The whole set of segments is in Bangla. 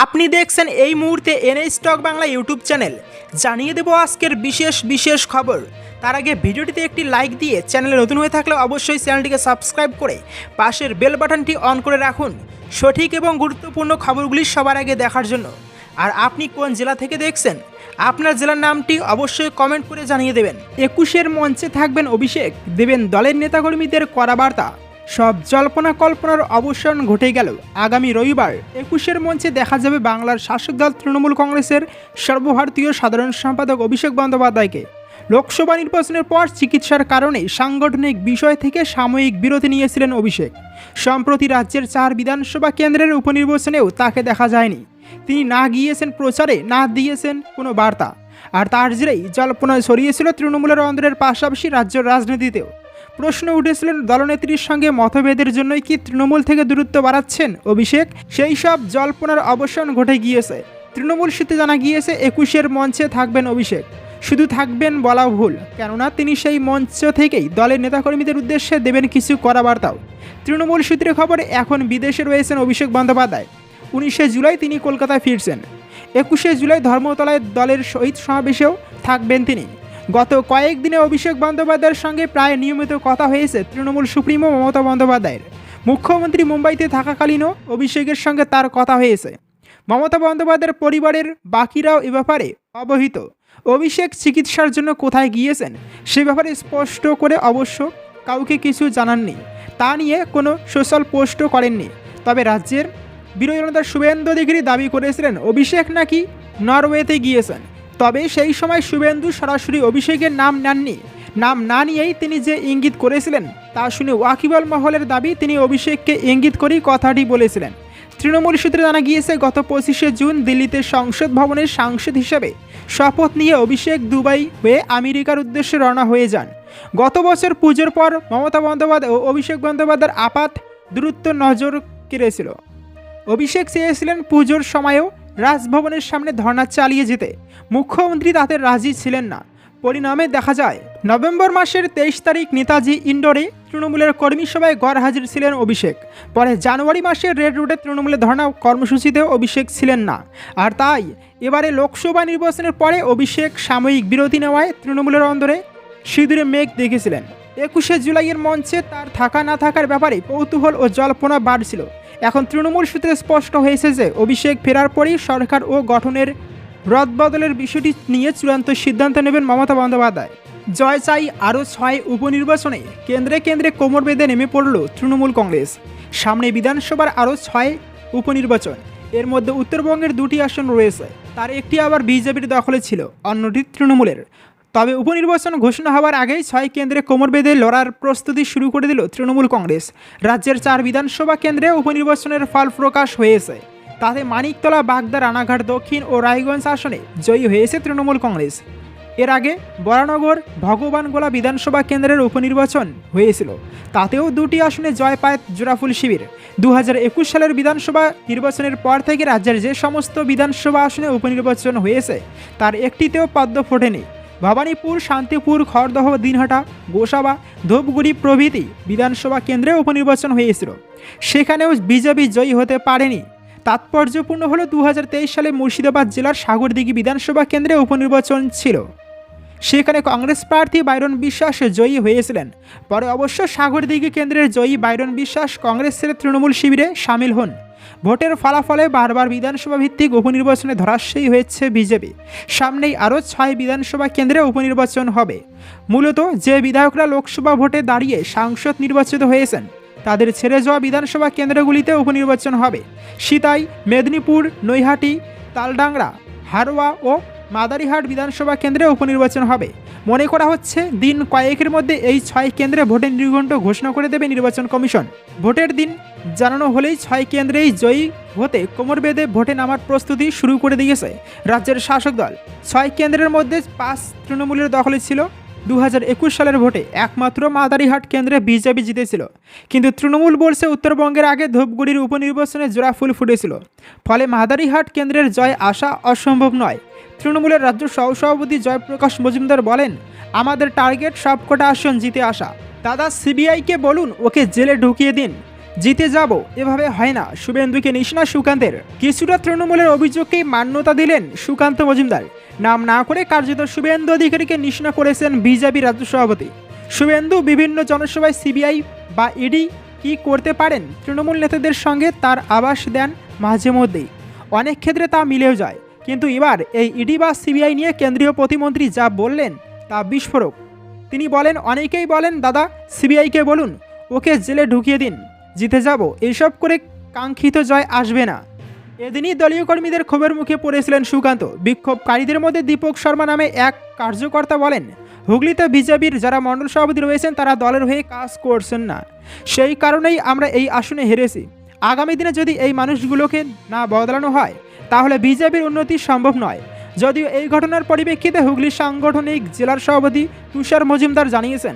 আপনি দেখছেন এই মুহূর্তে NA stock Bangla YouTube channel. জানিয়ে দেব আজকের বিশেষ বিশেষ খবর। তার আগে ভিডিওটিতে একটি লাইক দিয়ে চ্যানেলে নতুন হয়ে থাকলে অবশ্যই চ্যানেলটিকে সাবস্ক্রাইব করে পাশের বেল বাটনটি অন করে রাখুন। সঠিক এবং গুরুত্বপূর্ণ খবরগুলি সবার আগে দেখার জন্য। আর আপনি কোন জেলা থেকে দেখছেন? আপনার জেলার নামটি অবশ্যই কমেন্ট করে জানিয়ে দেবেন। একুশের মঞ্চে থাকবেন অভিষেক। দেবেন দলের নেতাকর্মীদের করা বার্তা। সব জল্পনা কল্পনার অবসান ঘটে গেল। আগামী রবিবার একুশের মঞ্চে দেখা যাবে বাংলার শাসক দল তৃণমূল কংগ্রেসের সর্বভারতীয় সাধারণ সম্পাদক অভিষেক বন্দ্যোপাধ্যায়কে। লোকসভা নির্বাচনের পর চিকিৎসার কারণে সাংগঠনিক বিষয় থেকে সাময়িক বিরতি নিয়েছিলেন অভিষেক। সম্প্রতি রাজ্যের চার বিধানসভা কেন্দ্রের উপনির্বাচনেও তাকে দেখা যায়নি। তিনি না গিয়েছেন প্রচারে, না দিয়েছেন কোনো বার্তা। আর তার জেরেই জল্পনায় ছড়িয়েছিল তৃণমূলের অন্দরের পাশাপাশি রাজ্যের রাজনীতিতেও। প্রশ্ন উঠেছিলেন দলনেত্রীর সঙ্গে মতভেদের জন্যই কি তৃণমূল থেকে দূরত্ব বাড়াচ্ছেন অভিষেক? সেই সব জল্পনার অবসান ঘটে গিয়েছে। তৃণমূল সূত্রে জানা গিয়েছে, একুশের মঞ্চে থাকবেন অভিষেক। শুধু থাকবেন বলা ভুল, কেননা তিনি সেই মঞ্চ থেকেই দলের নেতাকর্মীদের উদ্দেশ্যে দেবেন কিছু করা বার্তাও। তৃণমূল সূত্রে খবরে, এখন বিদেশে রয়েছেন অভিষেক বন্দ্যোপাধ্যায়। উনিশে জুলাই তিনি কলকাতায় ফিরছেন। একুশে জুলাই ধর্মতলায় দলের শহীদ সমাবেশেও থাকবেন তিনি। গত কয়েকদিনে অভিষেক বন্দ্যোপাধ্যায়ের সঙ্গে প্রায় নিয়মিত কথা হয়েছে তৃণমূল সুপ্রিমো মমতা বন্দ্যোপাধ্যায়ের। মুখ্যমন্ত্রী মুম্বাইতে থাকাকালীনও অভিষেকের সঙ্গে তার কথা হয়েছে। মমতা বন্দ্যোপাধ্যায়ের পরিবারের বাকিরাও এ ব্যাপারে অবহিত। অভিষেক চিকিৎসার জন্য কোথায় গিয়েছেন সে ব্যাপারে স্পষ্ট করে অবশ্য কাউকে কিছু জানাননি। তা নিয়ে কোনো সোশ্যাল পোস্টও করেননি। তবে রাজ্যের বিরোধী জনতার শুভেন্দু অধিকারী দাবি করেছিলেন, অভিষেক নাকি নরওয়েতে গিয়েছেন। তবে সেই সময় শুভেন্দু সরাসরি অভিষেকের নাম নেননি। নাম না নিয়েই তিনি যে ইঙ্গিত করেছিলেন, তা শুনে ওয়াকিবল মহলের দাবি, তিনি অভিষেককে ইঙ্গিত করেই কথাটি বলেছিলেন। তৃণমূল সূত্রে জানা গিয়েছে, গত পঁচিশে জুন দিল্লিতে সংসদ ভবনের সাংসদ হিসেবে শপথ নিয়ে অভিষেক দুবাই হয়ে আমেরিকার উদ্দেশ্যে রওনা হয়ে যান। গত বছর পুজোর পর মমতা বন্দ্যোপাধ্যায় ও অভিষেক বন্দ্যোপাধ্যায়ের আপাত দূরত্ব নজর কেড়েছিল। অভিষেক চেয়েছিলেন পুজোর সময়েও রাজভবনের সামনে ধর্না চালিয়ে যেতে মুখ্যমন্ত্রী তাতে রাজি ছিলেন না। পরিণামে দেখা যায়, নভেম্বর মাসের তেইশ তারিখ নেতাজি ইন্ডোরে তৃণমূলের কর্মী সভায় গড় হাজির ছিলেন অভিষেক। পরে জানুয়ারি মাসে রেড রোডে তৃণমূলের ধর্ণা কর্মসূচিতেও অভিষেক ছিলেন না। আর তাই, এবারে লোকসভা নির্বাচনের পরে অভিষেক সাময়িক বিরতি নেওয়ায় তৃণমূলের অন্দরে সিঁদুরে মেঘ দেখেছিলেন। একুশে জুলাইয়ের মঞ্চে তার থাকা না থাকার ব্যাপারে কৌতূহল ও জল্পনা বাড়ছিল। এখন তৃণমূল সূত্রে স্পষ্ট হয়েছে যে অভিষেক ফেরার পরেই সরকার ও গঠনের রদবদলের বিষয়টি নিয়ে চূড়ান্ত সিদ্ধান্ত নেবেন মমতা বন্দ্যোপাধ্যায়। জয় চাই আরও ছয় উপনির্বাচনে। কেন্দ্রে কেন্দ্রে কোমর বেঁধে নেমে পড়ল তৃণমূল কংগ্রেস। সামনে বিধানসভার আরও ছয় উপনির্বাচন। এর মধ্যে উত্তরবঙ্গের দুটি আসন রয়েছে। তার একটি আবার বিজেপির দখলে ছিল, অন্যটি তৃণমূলের। তবে উপনির্বাচন ঘোষণা হওয়ার আগেই ছয় কেন্দ্রে কোমর বেঁধে লড়ার প্রস্তুতি শুরু করে দিল তৃণমূল কংগ্রেস। রাজ্যের চার বিধানসভা কেন্দ্রে উপনির্বাচনের ফল প্রকাশ হয়েছে। তাতে মানিকতলা, বাগদা, রানাঘাট, দক্ষিণ ও রায়গঞ্জ আসনে জয়ী হয়েছে তৃণমূল কংগ্রেস। এর আগে বরানগর, ভগবানগোলা বিধানসভা কেন্দ্রের উপনির্বাচন হয়েছিল। তাতেও দুটি আসনে জয় পায় জোড়াফুল শিবির। দু একুশ সালের বিধানসভা নির্বাচনের পর থেকে রাজ্যের যে সমস্ত বিধানসভা আসনে উপনির্বাচন হয়েছে, তার একটিতেও পদ্ম ফোটেনি। ভবানীপুর, শান্তিপুর, খড়দহ, দিনহাটা, গোসাবা, ধূপগুড়ি প্রভৃতি বিধানসভা কেন্দ্রে উপনির্বাচন হয়েছিল। সেখানেও বিজেপি জয়ী হতে পারেনি। তাৎপর্যপূর্ণ হলো দু হাজার তেইশ সালে মুর্শিদাবাদ জেলার সাগরদিঘি বিধানসভা কেন্দ্রে উপনির্বাচন ছিল। সেখানে কংগ্রেস প্রার্থী বাইরন বিশ্বাস জয়ী হয়েছিলেন। পরে অবশ্য সাগরদিঘি কেন্দ্রের জয়ী বাইরন বিশ্বাস কংগ্রেসের তৃণমূল শিবিরে সামিল হন। ভোটের ফলাফলে বারবার বিধানসভা ভিত্তিক উপনির্বাচনে ধরাশায়ী হয়েছে বিজেপি। সামনেই আরও ছয় বিধানসভা কেন্দ্রে উপনির্বাচন হবে। মূলত যে বিধায়করা লোকসভা ভোটে দাঁড়িয়ে সাংসদ নির্বাচিত হয়েছেন, তাদের ছেড়ে যাওয়া বিধানসভা কেন্দ্রগুলিতে উপনির্বাচন হবে। সিতাই, মেদিনীপুর, নৈহাটি, তালডাংরা, হারোয়া ও মাদারিহাট বিধানসভা কেন্দ্রে উপনির্বাচন হবে। মনে করা হচ্ছে, দিন কয়েকের মধ্যে এই ছয় কেন্দ্রে ভোটের নির্ঘণ্ট ঘোষণা করে দেবে নির্বাচন কমিশন। ভোটের দিন জানানো হলেই ছয় কেন্দ্রেই জয়ী হতে কোমর বেঁধে ভোটে নামার প্রস্তুতি শুরু করে দিয়েছে রাজ্যের শাসক দল। ছয় কেন্দ্রের মধ্যে পাঁচ তৃণমূলের দখলে ছিল। দু হাজার একুশ সালের ভোটে একমাত্র মাদারিহাট কেন্দ্রে বিজেপি জিতেছিল। কিন্তু তৃণমূল বলছে উত্তরবঙ্গের আগে ধূপগুড়ির উপনির্বাচনে জোড়া ফুল ফুটেছিল। ফলে মাদারিহাট কেন্দ্রের জয় আসা অসম্ভব নয়। তৃণমূলের রাজ্য সহসভাপতি জয়প্রকাশ মজুমদার বলেন, আমাদের টার্গেট সবকটা আসন জিতে আসা। দাদা, সিবিআইকে বলুন, ওকে জেলে ঢুকিয়ে দিন। জিতে যাব, এভাবে হয় না। শুভেন্দুকে নিশনা সুকান্তের। কিছুটা তৃণমূলের অভিযোগকেই মান্যতা দিলেন সুকান্ত মজুমদার। নাম না করে কার্যত শুভেন্দু অধিকারীকে নিশনা করেছেন বিজেপি রাজ্য সভাপতি। শুভেন্দু বিভিন্ন জনসভায় সিবিআই বা ইডি কি করতে পারেন? তৃণমূল নেতাদের সঙ্গে তার আবাস দেন মাঝে মধ্যেই। অনেক ক্ষেত্রে তা মিলেও যায়। কিন্তু এবার এই ইডি বা সিবিআই নিয়ে কেন্দ্রীয় প্রতিমন্ত্রী যা বললেন, তা বিস্ফোরক। তিনি বলেন, অনেকেই বলেন, দাদা, সিবিআইকে বলুন, ওকে জেলে ঢুকিয়ে দিন। জিতে যাব। এসব করে কাঙ্ক্ষিত জয় আসবে না। এদিনই দলীয় কর্মীদের ক্ষোভের মুখে পড়েছিলেন সুকান্ত। বিক্ষোভকারীদের মধ্যে দীপক শর্মা নামে এক কার্যকর্তা বলেন, হুগলিতে বিজেপির যারা মণ্ডল সভাপতি রয়েছেন, তারা দলের হয়ে কাজ করছেন না। সেই কারণেই আমরা এই আসনে হেরেছি। আগামী দিনে যদি এই মানুষগুলোকে না বদলানো হয়, তাহলে বিজেপির উন্নতি সম্ভব নয়। যদিও এই ঘটনার পরিপ্রেক্ষিতে হুগলি সাংগঠনিক জেলার সভাপতি তুষার মজুমদার জানিয়েছেন,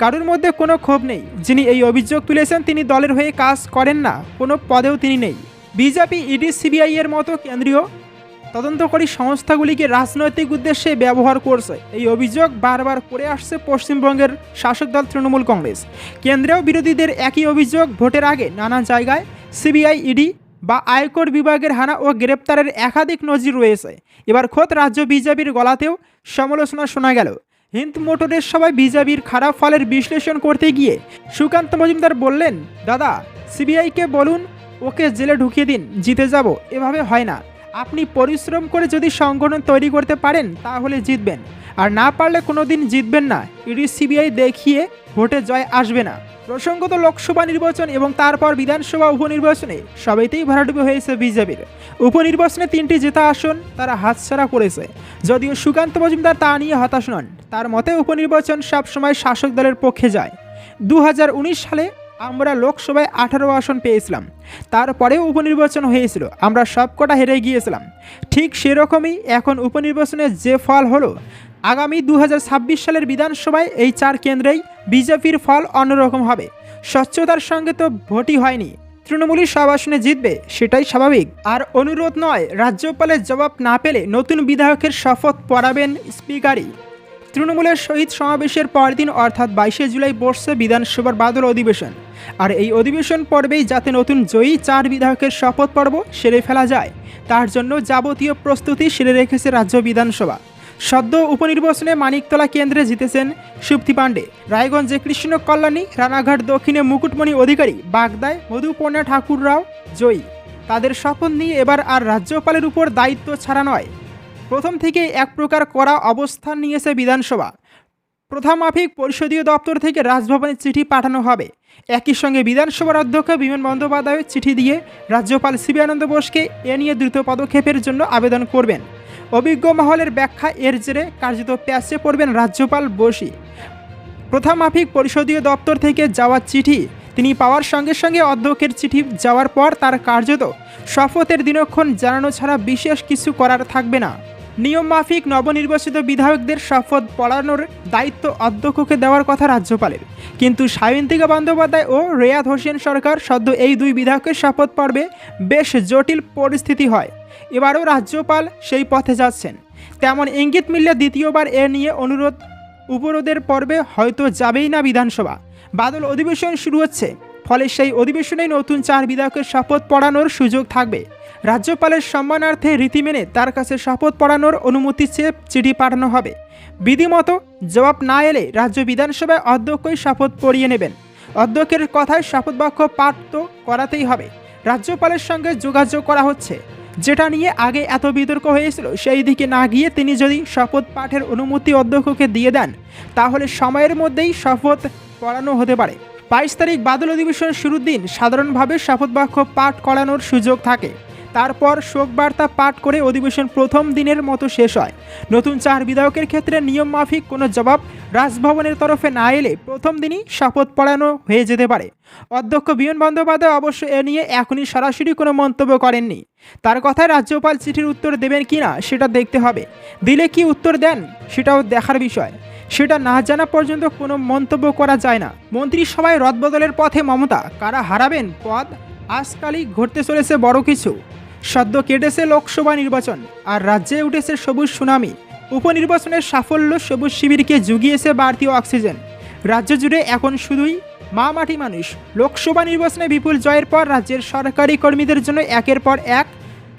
কারোর মধ্যে কোনো ক্ষোভ নেই। যিনি এই অভিযোগ তুলেছেন, তিনি দলের হয়ে কাজ করেন না। কোনো পদেও তিনি নেই। বিজেপি, ইডি, সিবিআই এর মতো কেন্দ্রীয় তদন্তকারী সংস্থাগুলিকে রাজনৈতিক উদ্দেশ্যে ব্যবহার করছে। এই অভিযোগ বারবার করে আসছে পশ্চিমবঙ্গের শাসক দল তৃণমূল কংগ্রেস। কেন্দ্রীয় বিরোধীদের একই অভিযোগ, ভোটের আগে নানা জায়গায় সিবিআই, ইডি বা আয়কর বিভাগের হানা ও গ্রেপ্তারের একাধিক নজির রয়েছে। এবার খোদ রাজ্য বিজেপির গলাতেও সমালোচনা শোনা গেল। হিন্দ মোটরের সবাই বিজেপির খারাপ ফলের বিশ্লেষণ করতে গিয়ে সুকান্ত মজুমদার বললেন, দাদা, সিবিআইকে বলুন, ওকে জেলে ঢুকিয়ে দিন, জিতে যাব, এভাবে হয় না। আপনি পরিশ্রম করে যদি সংগঠন তৈরি করতে পারেন, তাহলে জিতবেন। আর না পারলে কোনো দিন জিতবেন না। ইডি সিবিআই দেখিয়ে ভোটে জয় আসবে না। প্রসঙ্গত লোকসভা নির্বাচন এবং তারপর বিধানসভা উপনির্বাচনে সবাইতেই ভরাডুবি হয়েছে বিজেপির। উপনির্বাচনে তিনটি জেতা আসন তারা হাতছাড়া করেছে। যদিও সুকান্ত মজুমদার তা নিয়ে হতাশ নন। তার মতে, উপনির্বাচন সবসময় শাসক দলের পক্ষে যায়। দু হাজার উনিশ সালে আমরা লোকসভায় আঠারো আসন পেয়েছিলাম। তারপরেও উপনির্বাচন হয়েছিল। আমরা সবকটা হেরে গিয়েছিলাম। ঠিক সেরকমই এখন উপনির্বাচনের যে ফল হলো, আগামী দু হাজার ছাব্বিশ সালের বিধানসভায় এই চার কেন্দ্রেই বিজেপির ফল অন্যরকম হবে। স্বচ্ছতার সঙ্গে তো ভোটই হয়নি। তৃণমূলই সব আসনে জিতবে, সেটাই স্বাভাবিক। আর অনুরোধ নয়, রাজ্যপালের জবাব না পেলে নতুন বিধায়কের শপথ পড়াবেন স্পিকারই। তৃণমূলের শহীদ সমাবেশের পরদিন, অর্থাৎ বাইশে জুলাই বসছে বিধানসভার বাদল অধিবেশন। আর এই অধিবেশন পর্বেই যাতে নতুন জয়ী চার বিধায়কের শপথ পর্ব সেরে ফেলা যায়, তার জন্য যাবতীয় প্রস্তুতি সেরে রেখেছে রাজ্য বিধানসভা। সদ্য উপনির্বাচনে মানিকতলা কেন্দ্রে জিতেছেন সুপ্তি পাণ্ডে, রায়গঞ্জে কৃষ্ণ কল্যাণী রানাঘাট দক্ষিণে মুকুটমণি অধিকারী, বাগদায় মধুপর্ণা ঠাকুর রাও জয়ী। তাদের শপথ নিয়ে এবার আর রাজ্যপালের উপর দায়িত্ব ছাড়া নয়। প্রথম থেকে এক প্রকার করা অবস্থান নিয়েছে বিধানসভা। প্রথামাফিক পরিষদীয় দপ্তর থেকে রাজভবনে চিঠি পাঠানো হবে। একই সঙ্গে বিধানসভার অধ্যক্ষ বিমান বন্দ্যোপাধ্যায় চিঠি দিয়ে রাজ্যপাল সিবি আনন্দ বোসকে এ নিয়ে দ্রুত পদক্ষেপের জন্য আবেদন করবেন। অভিজ্ঞ মহলের ব্যাখ্যা এর জেরে কার্যত প্যাচে পড়বেন রাজ্যপাল বসি প্রথামাফিক পরিষদীয় দপ্তর থেকে যাওয়া চিঠি তিনি পাওয়ার সঙ্গে সঙ্গে অধ্যক্ষের চিঠি যাওয়ার পর তার কার্যত শপথের দিনক্ষণ জানানো ছাড়া বিশেষ কিছু করার থাকবে না। নিয়ম মাফিক নবনির্বাচিত বিধায়কদের শপথ পড়ানোর দায়িত্ব অধ্যক্ষকে দেওয়ার কথা রাজ্যপালের। কিন্তু সায়ন্তিকা বন্দ্যোপাধ্যায় ও রেয়াদ হোসেন সরকার সদ্য এই দুই বিধায়কের শপথ পর্বে বেশ জটিল পরিস্থিতি হয়। এবারও রাজ্যপাল সেই পথে যাচ্ছেন। তেমন ইঙ্গিত মিললে দ্বিতীয়বার এ নিয়ে অনুরোধ, উপরোধের পর্বে হয়তো যাবেই না বিধানসভা। বাদল অধিবেশন শুরু হচ্ছে। ফলে সেই অধিবেশনেই নতুন চার বিধায়কের শপথ পড়ানোর সুযোগ থাকবে। রাজ্যপালের সম্মানার্থে রীতি মেনে তার কাছে শপথ পড়ানোর অনুমতি চেয়ে চিঠি পাঠানো হবে। বিধিমতো জবাব না এলে রাজ্য বিধানসভায় অধ্যক্ষই শপথ পড়িয়ে নেবেন। অধ্যক্ষের কথায় শপথ বাক্য পাঠ তো করাতেই হবে। রাজ্যপালের সঙ্গে যোগাযোগ করা হচ্ছে। যেটা নিয়ে আগে এত বিতর্ক হয়েছিল, সেই দিকে না গিয়ে তিনি যদি শপথ পাঠের অনুমতি অধ্যক্ষকে দিয়ে দেন, তাহলে সময়ের মধ্যেই শপথ পড়ানো হতে পারে। বাইশ তারিখ বাদল অধিবেশন শুরুর দিন সাধারণভাবে শপথ বাক্য পাঠ করানোর সুযোগ থাকে। তারপর শোক বার্তা পাঠ করে অধিবেশন প্রথম দিনের মতো শেষ হয়। নতুন চার বিধায়কের ক্ষেত্রে নিয়ম মাফিক কোনো জবাব রাজভবনের তরফে না এলে প্রথম দিনই শপথ পড়ানো হয়ে যেতে পারে। অধ্যক্ষ বিমান বন্দ্যোপাধ্যায় অবশ্য এ নিয়ে এখনই সরাসরি কোনো মন্তব্য করেননি। তার কথায় রাজ্যপাল চিঠির উত্তর দেবেন কি না সেটা দেখতে হবে। দিলে কি উত্তর দেন সেটাও দেখার বিষয়। সেটা না জানা পর্যন্ত কোনো মন্তব্য করা যায় না। মন্ত্রিসভায় রদবদলের পথে মমতা, কারা হারাবেন পদ? আজকালই ঘটতে চলেছে বড় কিছু। সদ্য কেটেছে লোকসভা নির্বাচন, আর রাজ্যে উঠেছে সবুজ সুনামি। উপনির্বাচনের সাফল্য সবুজ শিবিরকে জুগিয়েছে বাড়তি অক্সিজেন। রাজ্য জুড়ে এখন শুধুই মা মাটি মানুষ। লোকসভা নির্বাচনে বিপুল জয়ের পর রাজ্যের সরকারি কর্মীদের জন্য একের পর এক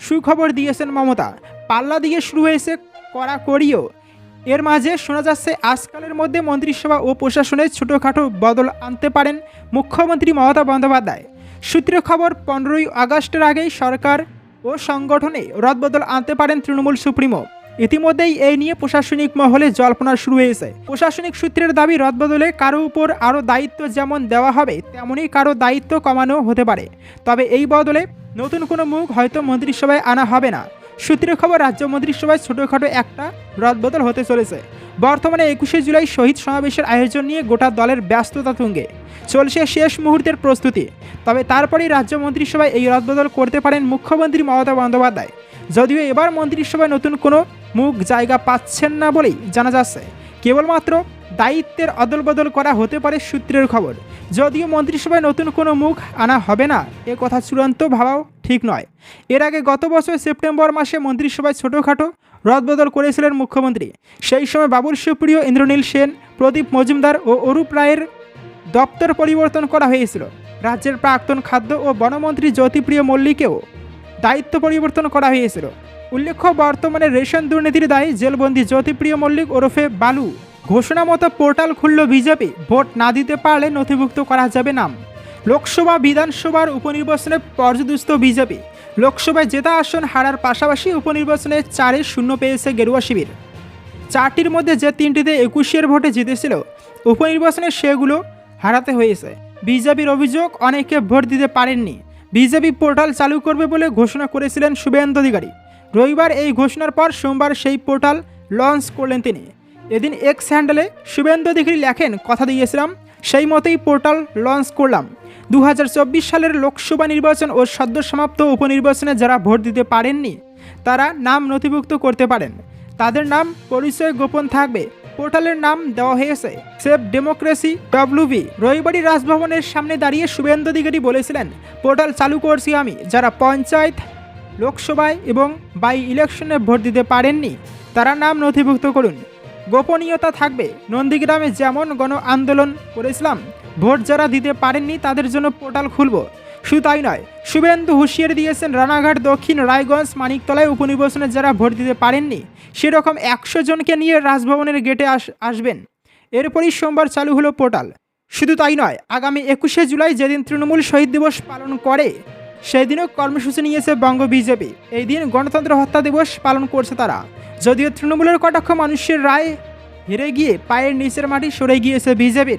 সুখবর দিয়েছেন মমতা। পাল্লা দিয়ে শুরু হয়েছে কড়াকড়িও। এর মাঝে শোনা যাচ্ছে, আজকালের মধ্যে মন্ত্রিসভা ও প্রশাসনে ছোটোখাটো বদল আনতে পারেন মুখ্যমন্ত্রী মমতা বন্দ্যোপাধ্যায়। সূত্রের খবর, পনেরোই আগস্টের আগেই সরকার ও সংগঠনে রদবদল আনতে পারেন তৃণমূল সুপ্রিমো। ইতিমধ্যেই এই নিয়ে প্রশাসনিক মহলে জল্পনা শুরু হয়েছে। প্রশাসনিক সূত্রের দাবি, রদবদলে কারও উপর আরও দায়িত্ব যেমন দেওয়া হবে তেমনই কারও দায়িত্ব কমানো হতে পারে। তবে এই বদলে নতুন কোনো মুখ হয়তো মন্ত্রিসভায় আনা হবে না। সূত্রের খবর রাজ্য মন্ত্রিসভায় ছোটোখাটো একটা রদবদল হতে চলেছে। বর্তমানে একুশে জুলাই শহীদ সমাবেশের আয়োজন নিয়ে গোটা দলের ব্যস্ততা তুঙ্গে। চলছে শেষ মুহূর্তের প্রস্তুতি। তবে তারপরেই রাজ্য মন্ত্রিসভায় এই রদবদল করতে পারেন মুখ্যমন্ত্রী মমতা বন্দ্যোপাধ্যায়। যদিও এবার মন্ত্রিসভায় নতুন কোনো মুখ জায়গা পাচ্ছেন না বলেই জানা যাচ্ছে। কেবলমাত্র দায়িত্বের অদলবদল করা হতে পারে সূত্রের খবর। যদিও মন্ত্রিসভায় নতুন কোনো মুখ আনা হবে না, এ কথা চূড়ান্ত ভাবাও ঠিক নয়। এর আগে গত বছর সেপ্টেম্বর মাসে মন্ত্রিসভায় ছোটোখাটো রদবদল করেছিলেন মুখ্যমন্ত্রী। সেই সময় বাবুল সুপ্রিয়, ইন্দ্রনীল সেন, প্রদীপ মজুমদার ও অরূপ রায়ের দপ্তর পরিবর্তন করা হয়েছিল। রাজ্যের প্রাক্তন খাদ্য ও বনমন্ত্রী জ্যোতিপ্রিয় মল্লিকেও দায়িত্ব পরিবর্তন করা হয়েছিল। উল্লেখ্য, বর্তমানে রেশন দুর্নীতির দায়ে জেলবন্দি জ্যোতিপ্রিয় মল্লিক ওরফে বালু ঘোষণা মতো পোর্টাল খুলল বিজেপি। ভোট না দিতে পারলে নথিভুক্ত করা যাবে নাম। লোকসভা, বিধানসভার উপনির্বাচনে পর্যদুস্ত বিজেপি। লোকসভায় জেতা আসন হারার পাশাপাশি উপনির্বাচনে চারে শূন্য পেয়েছে গেরুয়া শিবির। চারটির মধ্যে যে তিনটিতে একুশের ভোটে জিতেছিল, উপনির্বাচনে সেগুলো হারাতে হয়েছে। বিজেপির অভিযোগ, অনেকে ভোট দিতে পারেননি। বিজেপি পোর্টাল চালু করবে বলে ঘোষণা করেছিলেন শুভেন্দু অধিকারী। রবিবার এই ঘোষণার পর সোমবার সেই পোর্টাল লঞ্চ করলেন তিনি। এদিন এক্স হ্যান্ডেলে শুভেন্দু অধিকারী লেখেন, কথা দিয়েছিলাম সেই মতেই পোর্টাল লঞ্চ করলাম। দু হাজার চব্বিশ সালের লোকসভা নির্বাচন ও সদ্য সমাপ্ত উপনির্বাচনে যারা ভোট দিতে পারেননি, তারা নাম নথিভুক্ত করতে পারেন। তাদের নাম পরিচয় গোপন থাকবে। পোর্টালের নাম দেওয়া হয়েছে, সেভ ডেমোক্রেসি ডব্লিউবি রবিবারই রাজভবনের সামনে দাঁড়িয়ে শুভেন্দু অধিকারী বলেছিলেন, পোর্টাল চালু করছি আমি, যারা পঞ্চায়েত, লোকসভায় এবং বাই ইলেকশনে ভোট দিতে পারেননি, তারা নাম নথিভুক্ত করুন। গোপনীয়তা থাকবে। নন্দীগ্রামে যেমন গণ আন্দোলন করেছিলাম ভোট যারা দিতে পারেননি তাদের জন্য পোর্টাল খুলব। শুধু তাই নয়, শুভেন্দু হুঁশিয়ারি দিয়েছেন রানাঘাট, দক্ষিণ রায়গঞ্জ, মানিকতলায় উপনির্বাচনে যারা ভোট দিতে পারেননি, সেরকম একশো জনকে নিয়ে রাজভবনের গেটে আস, আসবেন। এরপরই সোমবার চালু হলো পোর্টাল। শুধু তাই নয়, আগামী একুশে জুলাই যেদিন তৃণমূল শহীদ দিবস পালন করে সেই দিনও কর্মসূচি নিয়েছে বঙ্গ বিজেপি। এই দিন গণতন্ত্র হত্যা দিবস পালন করছে তারা। যদিও তৃণমূলের কটাক্ষ মানুষের রায় হেরে গিয়ে পায়ের নিচের মাটি সরে গিয়েছে বিজেপির।